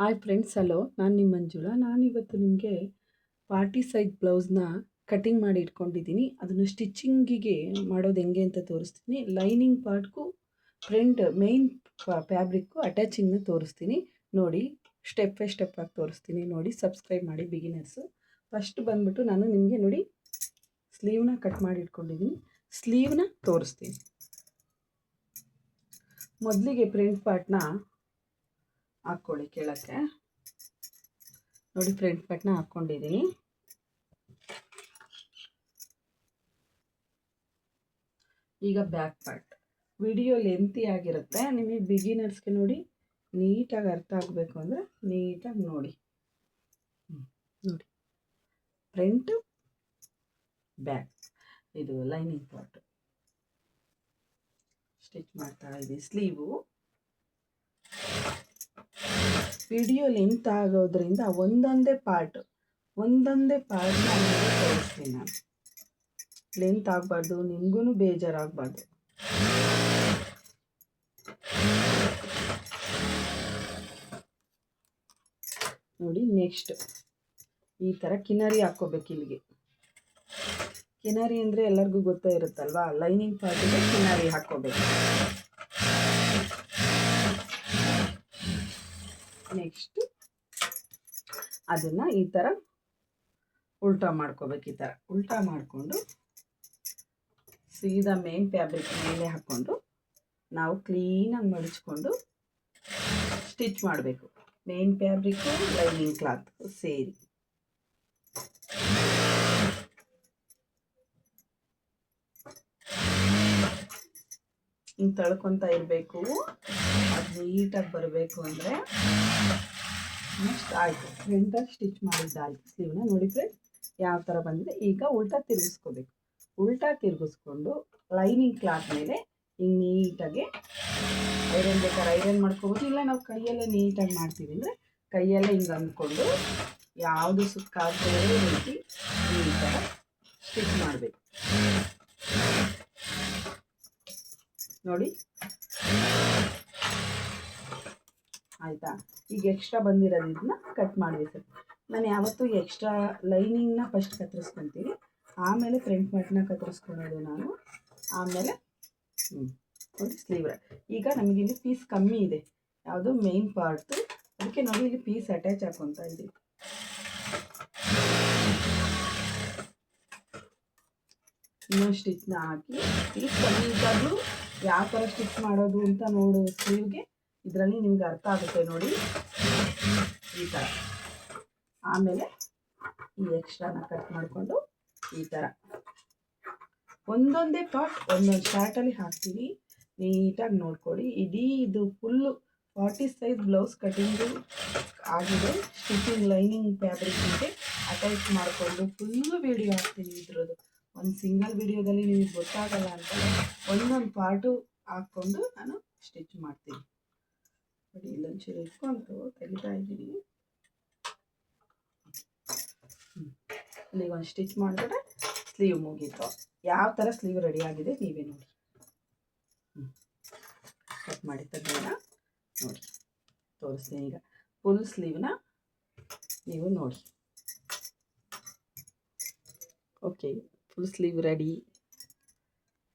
Hi friends hello ನಾನು ನಿಮ್ಮ ಮಂಜುಳಾ. ನಾನಿವತ್ತು ನಿಮಗೆ ಪಾರ್ಟಿ ಸೈಜ್ ಬ್ಲೌಸ್ನ ಕಟಿಂಗ್ ಮಾಡಿ ಇಟ್ಕೊಂಡಿದ್ದೀನಿ ಅದನ್ನು ಸ್ಟಿಚ್ಚಿಂಗಿಗೆ ಮಾಡೋದು ಹೆಂಗೆ ಅಂತ ತೋರಿಸ್ತೀನಿ. ಲೈನಿಂಗ್ ಪಾರ್ಟ್ಗೂ ಫ್ರಂಟ್ ಮೇಯ್ನ್ ಫ್ಯಾಬ್ರಿಕ್ಕು ಅಟ್ಯಾಚಿಂಗ್ನ ತೋರಿಸ್ತೀನಿ. ನೋಡಿ ಸ್ಟೆಪ್ ಬೈ ಸ್ಟೆಪ್ ಆಗಿ ತೋರಿಸ್ತೀನಿ. ನೋಡಿ ಸಬ್ಸ್ಕ್ರೈಬ್ ಮಾಡಿ ಬಿಗಿನರ್ಸು ಫಸ್ಟ್ ಬಂದ್ಬಿಟ್ಟು ನಾನು ನಿಮಗೆ ನೋಡಿ ಸ್ಲೀವ್ನ ಕಟ್ ಮಾಡಿ ಇಟ್ಕೊಂಡಿದ್ದೀನಿ ಸ್ಲೀವ್ನ ತೋರಿಸ್ತೀನಿ. ಮೊದಲಿಗೆ ಪ್ರಿಂಟ್ ಪಾರ್ಟ್ನ ಹಾಕ್ಕೊಳ್ಳಿ ಕೆಳಕ್ಕೆ. ನೋಡಿ ಫ್ರಂಟ್ ಪಾರ್ಟ್ನ ಹಾಕ್ಕೊಂಡಿದ್ದೀನಿ. ಈಗ ಬ್ಯಾಕ್ ಪಾರ್ಟ್. ವಿಡಿಯೋ ಲೆಂತಿ ಆಗಿರುತ್ತೆ. ನಿಮಗೆ ಬಿಗಿನರ್ಸ್ಗೆ ನೋಡಿ ನೀಟಾಗಿ ಅರ್ಥ ಆಗಬೇಕು ಅಂದರೆ ನೀಟಾಗಿ ನೋಡಿ. ನೋಡಿ. ಫ್ರಂಟ್ ಬ್ಯಾಕ್ ಇದು ಲೈನಿಂಗ್ ಪಾರ್ಟ್ ಸ್ಟಿಚ್ ಮಾಡ್ತಾ ಇದ್ದೀವಿ ಸ್ಲೀವು ವಿಡಿಯೋ ಲೆಂತ್ ಆಗೋದ್ರಿಂದ ಒಂದೊಂದೇ ಪಾರ್ಟ್ ಒಂದೊಂದೇ ಪಾರ್ಟ್ ತೋರಿಸ್ತೀನಿ ನಾನು. ಲೆಂತ್ ಆಗಬಾರ್ದು ನಿಮಗೂ ಬೇಜಾರಾಗಬಾರ್ದು. ನೋಡಿ ನೆಕ್ಸ್ಟ್ ಈ ಥರ ಕಿನರಿ ಹಾಕ್ಕೋಬೇಕು ಇಲ್ಲಿಗೆ. ಕಿನರಿ ಅಂದರೆ ಎಲ್ಲರಿಗೂ ಗೊತ್ತೇ ಇರುತ್ತಲ್ವಾ? ಲೈನಿಂಗ್ ಪಾರ್ಟಿಗೆ ಕಿನರಿ ಹಾಕ್ಕೋಬೇಕು. ನೆಕ್ಸ್ಟ್ ಅದನ್ನು ಈ ಥರ ಉಲ್ಟಾ ಮಾಡ್ಕೋಬೇಕು ಈ ಥರ ಉಲ್ಟಾ ಮಾಡಿಕೊಂಡು ಸೀದಾ ಮೇನ್ ಫ್ಯಾಬ್ರಿಕ್ ಮೇಲೆ ಹಾಕ್ಕೊಂಡು ನಾವು ಕ್ಲೀನಾಗಿ ಮಡಿಚ್ಕೊಂಡು ಸ್ಟಿಚ್ ಮಾಡಬೇಕು. ಮೇನ್ ಫ್ಯಾಬ್ರಿಕ್ಕು ಲೈನಿಂಗ್ ಕ್ಲಾತ್ ಸೇರಿ. ಹಿಂಗೆ ತಳ್ಕೊತಾ ಇರಬೇಕು. ಅದು ನೀಟಾಗಿ ಬರಬೇಕು ಅಂದರೆ ನೆಕ್ಸ್ಟ್ ಆಯಿತು. ಫ್ರೆಂಟಾಗಿ ಸ್ಟಿಚ್ ಮಾಡಿದ್ದಾಯಿತು ಸ್ಲೀವ್ನ ನೋಡಿ ಫ್ರೆಂಡ್ಸ್ ಯಾವ ಥರ ಬಂದಿದೆ? ಈಗ ಉಲ್ಟಾ ತಿರುಗಿಸ್ಕೋಬೇಕು. ಉಲ್ಟಾ ತಿರುಗಿಸ್ಕೊಂಡು ಲೈನಿಂಗ್ ಕ್ಲಾತ್ ಮೇಲೆ ಹಿಂಗೆ ನೀಟಾಗಿ ಐರನ್ ಬೇಕಾದ್ರೆ ಐರನ್ ಮಾಡ್ಕೋಬೋದು. ಇಲ್ಲ ನಾವು ಕೈಯಲ್ಲೇ ನೀಟಾಗಿ ಮಾಡ್ತೀವಿ ಅಂದರೆ ಕೈಯಲ್ಲೇ ಹಿಂಗೆ ಅಂದ್ಕೊಂಡು ಯಾವುದು ಸುಕ್ಕಾಗದೇ ರೀತಿ ಥರ ಸ್ಟಿಚ್ ಮಾಡಬೇಕು. ನೋಡಿ. ಆಯಿತಾ? ಈಗ ಎಕ್ಸ್ಟ್ರಾ ಬಂದಿರೋದು ಇದನ್ನ ಕಟ್ ಮಾಡಬೇಕು ನಾನು ಯಾವತ್ತೂ ಎಕ್ಸ್ಟ್ರಾ ಲೈನಿಂಗ್ನ ಫಸ್ಟ್ ಕತ್ತರಿಸ್ಕೊತೀನಿ. ಆಮೇಲೆ ಫ್ರಂಟ್ ಪಾರ್ಟ್ನ ಕತ್ತರಿಸ್ಕೊಳೋದು ನಾನು. ಆಮೇಲೆ ನೋಡಿ ಸ್ಲೀವ್ ಈಗ ಇಲ್ಲಿ ಪೀಸ್ ಕಮ್ಮಿ ಇದೆ. ಯಾವುದು ಮೇನ್ ಪಾರ್ಟು ಅದಕ್ಕೆ ನೋಡಿ ಇಲ್ಲಿ ಪೀಸ್ ಅಟ್ಯಾಚ್ ಹಾಕೊತಾ ಇದ್ದೀವಿ ಇನ್ನೊಂದು ಸ್ಟಿಚ್ನ ಹಾಕಿ. ಪೀಸ್ ಕಮ್ಮಿ ಇದ್ದಾಗಲೂ ಯಾವ ಥರ ಸ್ಟಿಚ್ ಮಾಡೋದು ಅಂತ ನೋಡು ಸ್ಲೀವ್ಗೆ ಇದರಲ್ಲಿ ನಿಮ್ಗೆ ಅರ್ಥ ಆಗುತ್ತೆ ನೋಡಿ. ಈ ಥರ ಆಮೇಲೆ ಈ ಎಕ್ಸ್ಟ್ರಾನ ಕಟ್ ಮಾಡಿಕೊಂಡು ಈ ಥರ ಒಂದೊಂದೇ ಪಾರ್ಟ್ ಒಂದೊಂದು ಶಾರ್ಟಲ್ಲಿ ಹಾಕ್ತೀವಿ. ನೀಟಾಗಿ ನೋಡ್ಕೊಳ್ಳಿ. ಇಡೀ ಇದು full forty size blouse cutting ಆಗಿದೆ. ಸ್ಟಿಚಿಂಗ್ ಲೈನಿಂಗ್ ಫ್ಯಾಬ್ರಿಕ್ಗೆ ಅಟ್ಯಾಚ್ ಮಾಡಿಕೊಂಡು ಫುಲ್ಲು ವೀಡಿಯೋ ಹಾಕ್ತೀನಿ ಇದ್ರದ್ದು. ಒಂದು ಸಿಂಗಲ್ ವಿಡಿಯೋದಲ್ಲಿ ನಿಮಗೆ ಗೊತ್ತಾಗಲ್ಲ ಅಂತ ಒಂದೊಂದು ಪಾರ್ಟು ಹಾಕ್ಕೊಂಡು ನಾನು ಸ್ಟಿಚ್ ಮಾಡ್ತೀನಿ. ನೋಡಿ ಇಲ್ಲೊಂಚೂರು ಇಟ್ಕೊಂಡು ತೆಗಿತಾ ಇದ್ದೀನಿ. ಇಲ್ಲಿಗೆ ಒಂದು ಸ್ಟಿಚ್ ಮಾಡಿದ್ರೆ ಸ್ಲೀವ್ ಮುಗೀತು. ಯಾವ ಥರ ಸ್ಲೀವ್ ರೆಡಿ ಆಗಿದೆ ನೀವೇ ನೋಡಿ. ಕಟ್ ಮಾಡಿ ತೆಗೆಯೋಣ. ನೋಡಿ, ತೋರಿಸ್ತೀನಿ ಈಗ. ಫುಲ್ ಸ್ಲೀವ್ನ ನೀವು ನೋಡಿ. Okay full sleeve ready